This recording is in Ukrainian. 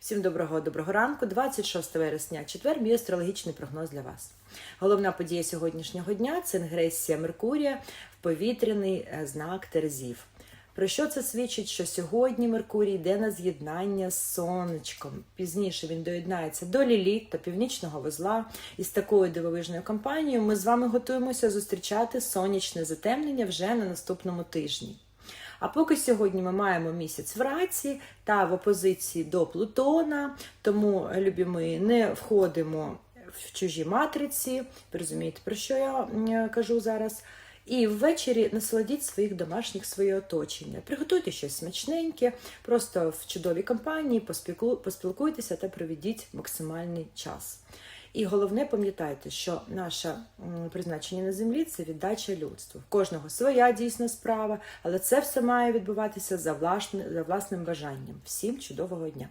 Всім доброго доброго ранку, 26 вересня, четвер, мій астрологічний прогноз для вас. Головна подія сьогоднішнього дня це інгресія Меркурія в повітряний е, знак Терезів. Про що це свідчить? Що сьогодні Меркурій йде на з'єднання з сонечком. Пізніше він доєднається до Ліліт та північного вузла. І з такою дивовижною компанією ми з вами готуємося зустрічати сонячне затемнення вже на наступному тижні. А поки сьогодні ми маємо місяць в раці та в опозиції до Плутона, тому, любі мої, не входимо в чужі матриці. Ви розумієте, про що я кажу зараз. І ввечері насолодіть своїх домашніх своє оточення. Приготуйте щось смачненьке, просто в чудовій компанії, поспілкуйтеся та проведіть максимальний час. І головне, пам'ятайте, що наше призначення на землі це віддача людству. Кожного своя дійсна справа, але це все має відбуватися за власним бажанням. Всім чудового дня!